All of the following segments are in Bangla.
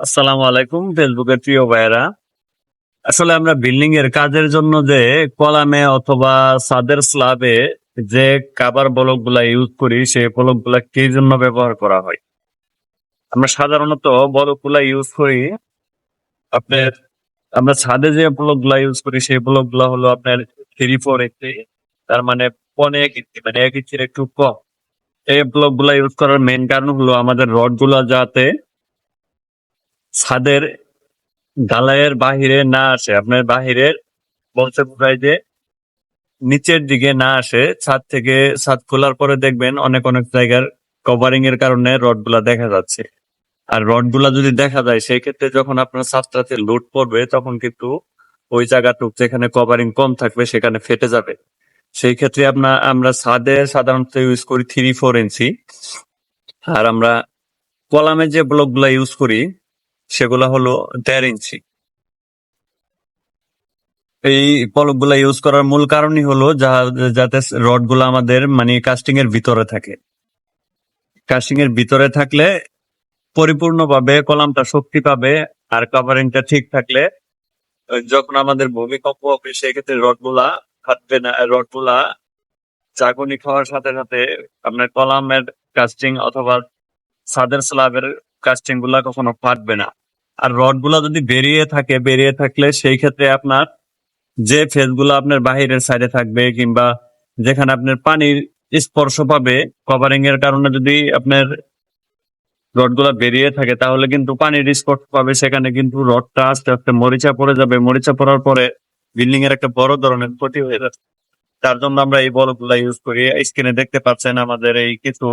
আসসালামু আলাইকুম ফেসবুকের প্রিয় ভাইয়েরা। আসলে আমরা বিল্ডিং এর কাজের জন্য যে কলামে অথবা ছাদের স্ল্যাবে যে কাবার ব্লকগুলা ইউজ করি, সেই ব্লকগুলা কি জন্য ব্যবহার করা হয়? আমরা সাধারণত ব্লকগুলা ইউজ করি, আপনার আমরা ছাদে যে ব্লকগুলা ইউজ করি, সেই ব্লকগুলা হলো আপনার থ্রি ফোর এইচি তার মানে পনে এক ইঞ্চি মানে এক ইঞ্চির একটু কম। এই ব্লকগুলা ইউজ করার মেন কারণ হলো আমাদের রডগুলা যাতে ছাদের ঢালাইয়ের বাহিরে না আসে। আপনার বাহিরের বলতে বোঝায় যে নিচের দিকে না আসে। ছাদ থেকে ছাদ খোলার পরে দেখবেন অনেক অনেক জায়গার কভারিং এর কারণে রডগুলা দেখা যাচ্ছে। আর রডগুলা যদি দেখা যায় সেই ক্ষেত্রে যখন আপনার ছাদটাতে লোড পড়বে, তখন কিন্তু ওই জায়গাটুক যেখানে কভারিং কম থাকবে, সেখানে ফেটে যাবে। সেই ক্ষেত্রে আপনার আমরা ছাদে সাধারণত ইউজ করি থ্রি ফোর ইঞ্চি আর আমরা কলামে যে ব্লকগুলা ইউজ করি সেগুলা হলো দেড় ইঞ্চি। এই পলকগুলা ইউজ করার মূল কারণই হলো যাতে রডগুলা আমাদের মানে কাস্টিং এর ভিতরে থাকে। কাস্টিং এর ভিতরে থাকলে পরিপূর্ণভাবে কলামটা শক্তি পাবে আর কভারিংটা ঠিক থাকলে যখন আমাদের ভূমিকম্প হবে, সেক্ষেত্রে রডগুলা ফাটবে না। রডগুলা চাকুনি খাওয়ার সাথে সাথে আপনার কলামের কাস্টিং অথবা ছাদের স্ল্যাবের কাস্টিংগুলা কখনো ফাটবে না। আর রডগুলা যদি বেরিয়ে থাকে, বেরিয়ে থাকলে সেই ক্ষেত্রে আপনার যে ফেজগুলো আপনার বাহিরের সাইডে থাকবে কিংবা যেখানে আপনার পানির স্পর্শ পাবে কভারিং এর কারণে যদি আপনার রডগুলা বেরিয়ে থাকে, তাহলে কিন্তু পানির স্পর্শ পাবে। সেখানে কিন্তু রডটা আস্তে আস্তে মরিচা পড়ে যাবে। মরিচা পড়ার পরে বিল্ডিং এর একটা বড় ধরনের ক্ষতি হয়ে যাবে তার জন্য আমরা এই বলকগুলা ইউজ করি স্ক্রিনে দেখতে পাচ্ছেন আমাদের এই কিছু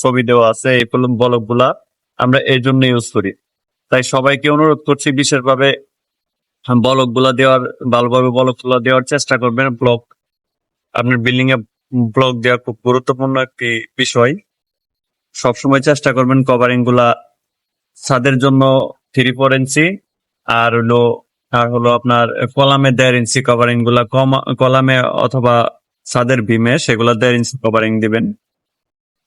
ছবি দেওয়া আছে, এই বলকগুলা আমরা এই জন্য ইউজ করি। তাই সবাইকে অনুরোধ করছি বিশেষভাবে বলকগুলা দেওয়ার, ভালোভাবে বলকগুলা দেওয়ার চেষ্টা করবেন। ব্লক, আপনার বিল্ডিং এ ব্লক দেওয়া খুব গুরুত্বপূর্ণ একটি বিষয়। সবসময় চেষ্টা করবেন কভারিংগুলা ছাদের জন্য থ্রি ফোর ইঞ্চি আর হলো আর হলো আপনার কলামে দেড় ইঞ্চি কভারিংগুলা কলামে অথবা ছাদের ভীমে সেগুলা দেড় ইঞ্চি কভারিং দিবেন।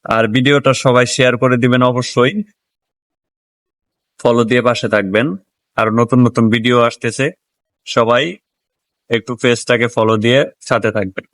আর ভিডিওটা সবাই শেয়ার করে দিবেন অবশ্যই। ফলো দিয়ে পাশে থাকবেন। আর নতুন নতুন ভিডিও আসতেছে। সবাই একটু পেজটাকে ফলো দিয়ে সাথে থাকবেন।